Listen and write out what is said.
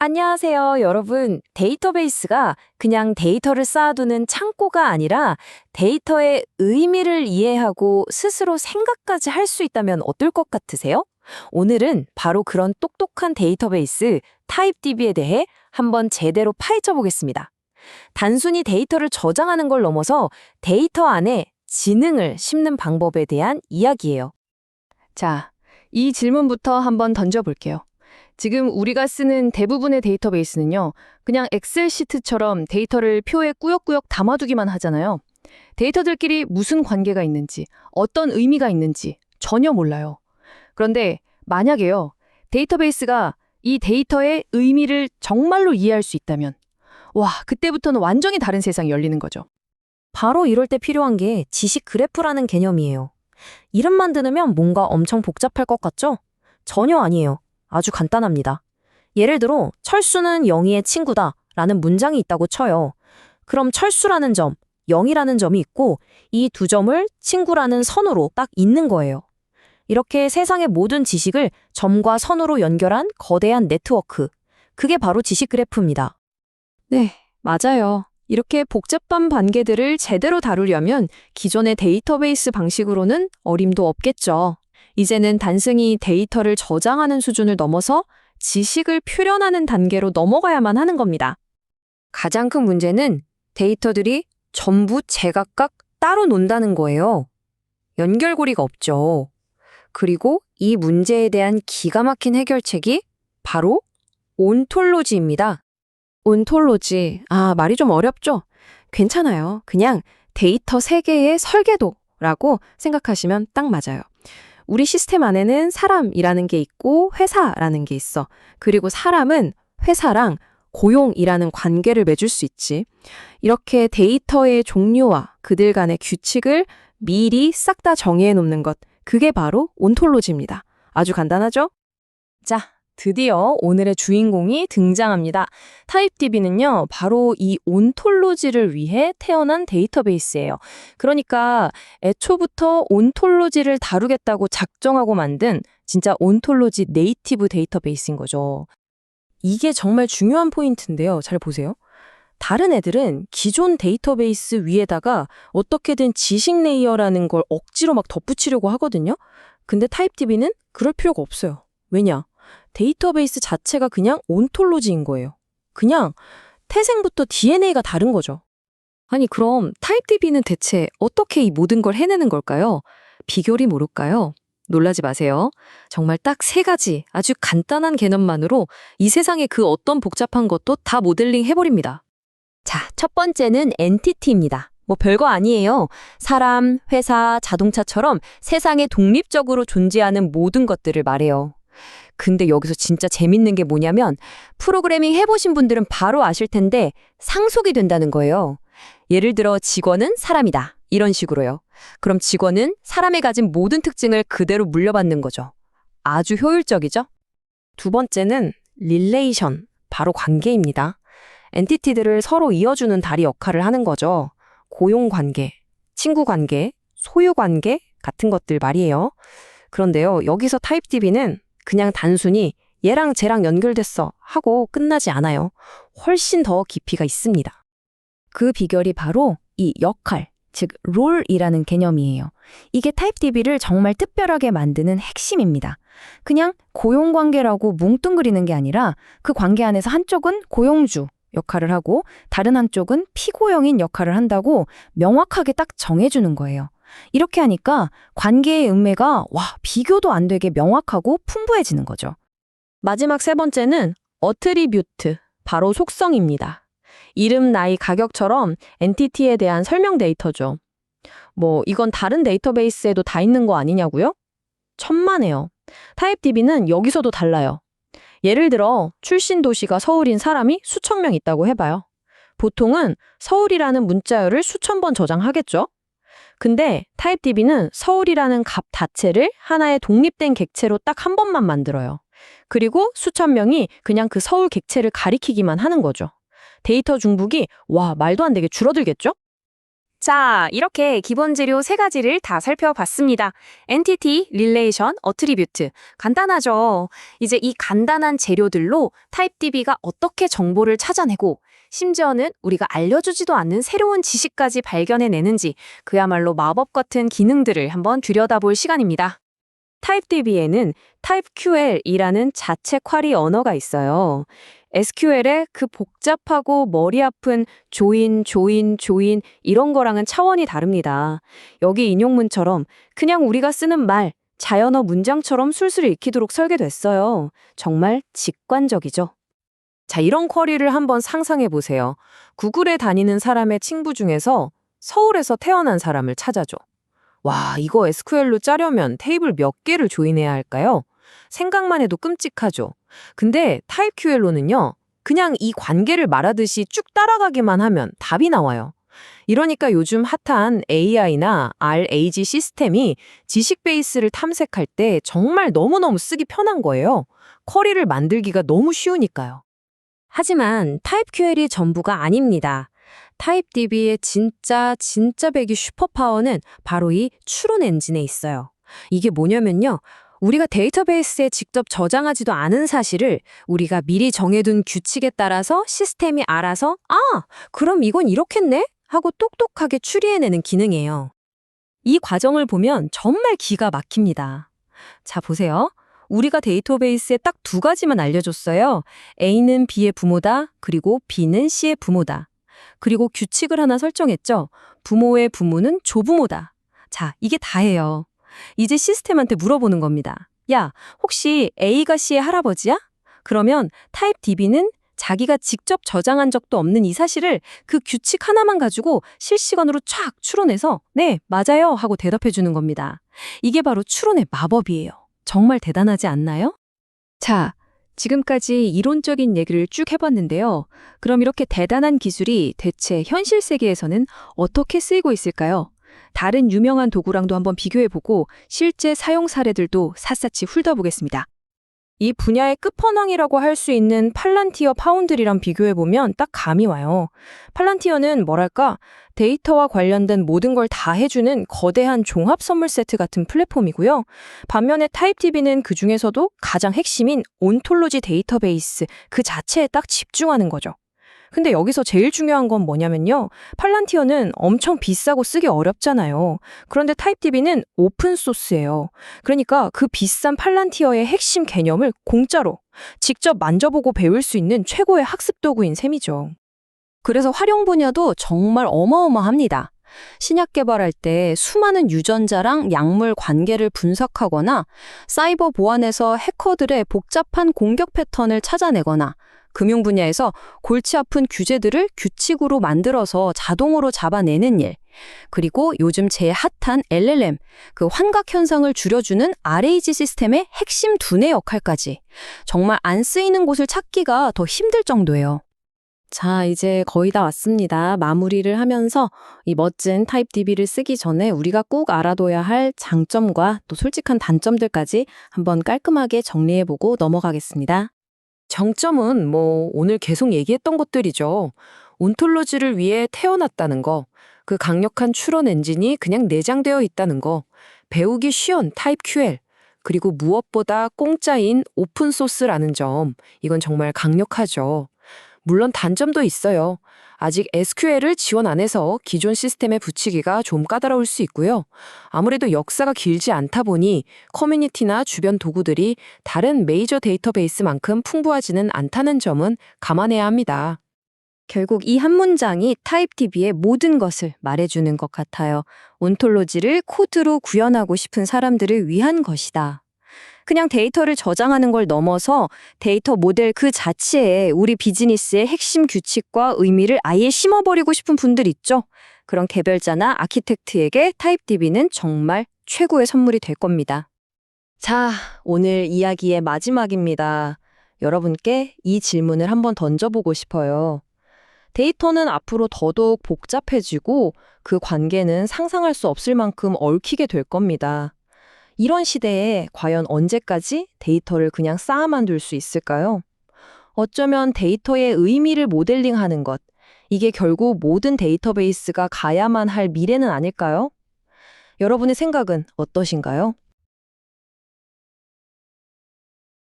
안녕하세요, 여러분. 데이터베이스가 그냥 데이터를 쌓아두는 창고가 아니라 데이터의 의미를 이해하고 스스로 생각까지 할 수 있다면 어떨 것 같으세요? 오늘은 바로 그런 똑똑한 데이터베이스 타입DB에 대해 한번 제대로 파헤쳐 보겠습니다. 단순히 데이터를 저장하는 걸 넘어서 데이터 안에 지능을 심는 방법에 대한 이야기예요. 자, 이 질문부터 한번 던져볼게요. 지금 우리가 쓰는 대부분의 데이터베이스는요, 그냥 엑셀 시트처럼 데이터를 표에 꾸역꾸역 담아두기만 하잖아요. 데이터들끼리 무슨 관계가 있는지, 어떤 의미가 있는지 전혀 몰라요. 그런데 만약에요, 데이터베이스가 이 데이터의 의미를 정말로 이해할 수 있다면, 와, 그때부터는 완전히 다른 세상이 열리는 거죠. 바로 이럴 때 필요한 게 지식 그래프라는 개념이에요. 이름만 들으면 뭔가 엄청 복잡할 것 같죠? 전혀 아니에요. 아주 간단합니다. 예를 들어 철수는 영희의 친구다 라는 문장이 있다고 쳐요. 그럼 철수라는 점, 영희라는 점이 있고 이 두 점을 친구라는 선으로 딱 잇는 거예요. 이렇게 세상의 모든 지식을 점과 선으로 연결한 거대한 네트워크. 그게 바로 지식 그래프입니다. 네, 맞아요. 이렇게 복잡한 관계들을 제대로 다루려면 기존의 데이터베이스 방식으로는 어림도 없겠죠. 이제는 단순히 데이터를 저장하는 수준을 넘어서 지식을 표현하는 단계로 넘어가야만 하는 겁니다. 가장 큰 문제는 데이터들이 전부 제각각 따로 논다는 거예요. 연결고리가 없죠. 그리고 이 문제에 대한 기가 막힌 해결책이 바로 온톨로지입니다. 온톨로지. 아, 말이 좀 어렵죠? 괜찮아요. 그냥 데이터 세계의 설계도라고 생각하시면 딱 맞아요. 우리 시스템 안에는 사람이라는 게 있고 회사라는 게 있어. 그리고 사람은 회사랑 고용이라는 관계를 맺을 수 있지. 이렇게 데이터의 종류와 그들 간의 규칙을 미리 싹 다 정해 놓는 것. 그게 바로 온톨로지입니다. 아주 간단하죠? 자, 드디어 오늘의 주인공이 등장합니다. 타입DB는요, 바로 이 온톨로지를 위해 태어난 데이터베이스예요. 그러니까 애초부터 온톨로지를 다루겠다고 작정하고 만든 진짜 온톨로지 네이티브 데이터베이스인 거죠. 이게 정말 중요한 포인트인데요. 잘 보세요. 다른 애들은 기존 데이터베이스 위에다가 어떻게든 지식 레이어라는 걸 억지로 막 덧붙이려고 하거든요. 근데 타입DB는 그럴 필요가 없어요. 왜냐? 데이터베이스 자체가 그냥 온톨로지인 거예요. 그냥 태생부터 DNA가 다른 거죠. 아니, 그럼 타입DB는 대체 어떻게 이 모든 걸 해내는 걸까요? 비결이 뭘까요? 놀라지 마세요. 정말 딱 세 가지 아주 간단한 개념만으로 이 세상의 그 어떤 복잡한 것도 다 모델링 해버립니다. 자, 첫 번째는 엔티티입니다. 뭐 별거 아니에요. 사람, 회사, 자동차처럼 세상에 독립적으로 존재하는 모든 것들을 말해요. 근데 여기서 진짜 재밌는 게 뭐냐면 프로그래밍 해보신 분들은 바로 아실 텐데 상속이 된다는 거예요. 예를 들어 직원은 사람이다. 이런 식으로요. 그럼 직원은 사람이 가진 모든 특징을 그대로 물려받는 거죠. 아주 효율적이죠? 두 번째는 릴레이션, 바로 관계입니다. 엔티티들을 서로 이어주는 다리 역할을 하는 거죠. 고용 관계, 친구 관계, 소유 관계 같은 것들 말이에요. 그런데요, 여기서 타입DB는 그냥 단순히 얘랑 쟤랑 연결됐어 하고 끝나지 않아요. 훨씬 더 깊이가 있습니다. 그 비결이 바로 이 역할, 즉 롤이라는 개념이에요. 이게 타입DB를 정말 특별하게 만드는 핵심입니다. 그냥 고용 관계라고 뭉뚱그리는 게 아니라 그 관계 안에서 한쪽은 고용주 역할을 하고 다른 한쪽은 피고용인 역할을 한다고 명확하게 딱 정해주는 거예요. 이렇게 하니까 관계의 음매가 와 비교도 안 되게 명확하고 풍부해지는 거죠. 마지막 세 번째는 어트리뷰트, 바로 속성입니다. 이름, 나이, 가격처럼 엔티티에 대한 설명 데이터죠. 뭐 이건 다른 데이터베이스에도 다 있는 거 아니냐고요? 천만에요. 타입DB는 여기서도 달라요. 예를 들어 출신 도시가 서울인 사람이 수천 명 있다고 해봐요. 보통은 서울이라는 문자열을 수천 번 저장하겠죠? 근데 타입DB는 서울이라는 값 자체를 하나의 독립된 객체로 딱 한 번만 만들어요. 그리고 수천 명이 그냥 그 서울 객체를 가리키기만 하는 거죠. 데이터 중복이 와 말도 안 되게 줄어들겠죠? 자, 이렇게 기본 재료 세 가지를 다 살펴봤습니다. 엔티티, 릴레이션, 어트리뷰트. 간단하죠? 이제 이 간단한 재료들로 타입DB가 어떻게 정보를 찾아내고 심지어는 우리가 알려주지도 않는 새로운 지식까지 발견해내는지 그야말로 마법 같은 기능들을 한번 들여다볼 시간입니다. 타입DB에는 TypeQL이라는 자체 쿼리 언어가 있어요. SQL의 그 복잡하고 머리 아픈 조인, 조인, 조인 이런 거랑은 차원이 다릅니다. 여기 인용문처럼 그냥 우리가 쓰는 말, 자연어 문장처럼 술술 읽히도록 설계됐어요. 정말 직관적이죠. 자, 이런 쿼리를 한번 상상해 보세요. 구글에 다니는 사람의 친구 중에서 서울에서 태어난 사람을 찾아줘. 와, 이거 SQL로 짜려면 테이블 몇 개를 조인해야 할까요? 생각만 해도 끔찍하죠. 근데 타입QL로는요, 그냥 이 관계를 말하듯이 쭉 따라가기만 하면 답이 나와요. 이러니까 요즘 핫한 AI나 RAG 시스템이 지식 베이스를 탐색할 때 정말 너무너무 쓰기 편한 거예요. 쿼리를 만들기가 너무 쉬우니까요. 하지만 타입QL이 전부가 아닙니다. 타입DB의 진짜 진짜 배기 슈퍼파워는 바로 이 추론 엔진에 있어요. 이게 뭐냐면요. 우리가 데이터베이스에 직접 저장하지도 않은 사실을 우리가 미리 정해둔 규칙에 따라서 시스템이 알아서 아, 그럼 이건 이렇겠네? 하고 똑똑하게 추리해내는 기능이에요. 이 과정을 보면 정말 기가 막힙니다. 자, 보세요. 우리가 데이터베이스에 딱 두 가지만 알려줬어요. A는 B의 부모다, 그리고 B는 C의 부모다. 그리고 규칙을 하나 설정했죠. 부모의 부모는 조부모다. 자, 이게 다예요. 이제 시스템한테 물어보는 겁니다. 야, 혹시 A가 C의 할아버지야? 그러면 타입 DB는 자기가 직접 저장한 적도 없는 이 사실을 그 규칙 하나만 가지고 실시간으로 촥 추론해서 네, 맞아요 하고 대답해 주는 겁니다. 이게 바로 추론의 마법이에요. 정말 대단하지 않나요? 자, 지금까지 이론적인 얘기를 쭉 해봤는데요. 그럼 이렇게 대단한 기술이 대체 현실 세계에서는 어떻게 쓰이고 있을까요? 다른 유명한 도구랑도 한번 비교해보고 실제 사용 사례들도 샅샅이 훑어보겠습니다. 이 분야의 끝판왕이라고 할 수 있는 팔란티어 파운드리랑 비교해보면 딱 감이 와요. 팔란티어는 뭐랄까 데이터와 관련된 모든 걸 다 해주는 거대한 종합 선물 세트 같은 플랫폼이고요. 반면에 타입DB는 그 중에서도 가장 핵심인 온톨로지 데이터베이스 그 자체에 딱 집중하는 거죠. 근데 여기서 제일 중요한 건 뭐냐면요. 팔란티어는 엄청 비싸고 쓰기 어렵잖아요. 그런데 타입DB는 오픈소스예요. 그러니까 그 비싼 팔란티어의 핵심 개념을 공짜로 직접 만져보고 배울 수 있는 최고의 학습 도구인 셈이죠. 그래서 활용 분야도 정말 어마어마합니다. 신약 개발할 때 수많은 유전자랑 약물 관계를 분석하거나 사이버 보안에서 해커들의 복잡한 공격 패턴을 찾아내거나 금융 분야에서 골치 아픈 규제들을 규칙으로 만들어서 자동으로 잡아내는 일. 그리고 요즘 제일 핫한 LLM, 그 환각 현상을 줄여주는 RAG 시스템의 핵심 두뇌 역할까지. 정말 안 쓰이는 곳을 찾기가 더 힘들 정도예요. 자, 이제 거의 다 왔습니다. 마무리를 하면서 이 멋진 타입DB를 쓰기 전에 우리가 꼭 알아둬야 할 장점과 또 솔직한 단점들까지 한번 깔끔하게 정리해보고 넘어가겠습니다. 정점은 뭐 오늘 계속 얘기했던 것들이죠. 온톨로지를 위해 태어났다는 거, 그 강력한 추론 엔진이 그냥 내장되어 있다는 거, 배우기 쉬운 타입 QL, 그리고 무엇보다 공짜인 오픈소스라는 점, 이건 정말 강력하죠. 물론 단점도 있어요. 아직 SQL을 지원 안 해서 기존 시스템에 붙이기가 좀 까다로울 수 있고요. 아무래도 역사가 길지 않다 보니 커뮤니티나 주변 도구들이 다른 메이저 데이터베이스만큼 풍부하지는 않다는 점은 감안해야 합니다. 결국 이 한 문장이 타입DB의 모든 것을 말해주는 것 같아요. 온톨로지를 코드로 구현하고 싶은 사람들을 위한 것이다. 그냥 데이터를 저장하는 걸 넘어서 데이터 모델 그 자체에 우리 비즈니스의 핵심 규칙과 의미를 아예 심어버리고 싶은 분들 있죠? 그런 개별자나 아키텍트에게 타입DB는 정말 최고의 선물이 될 겁니다. 자, 오늘 이야기의 마지막입니다. 여러분께 이 질문을 한번 던져보고 싶어요. 데이터는 앞으로 더더욱 복잡해지고 그 관계는 상상할 수 없을 만큼 얽히게 될 겁니다. 이런 시대에 과연 언제까지 데이터를 그냥 쌓아만 둘 수 있을까요? 어쩌면 데이터의 의미를 모델링하는 것, 이게 결국 모든 데이터베이스가 가야만 할 미래는 아닐까요? 여러분의 생각은 어떠신가요?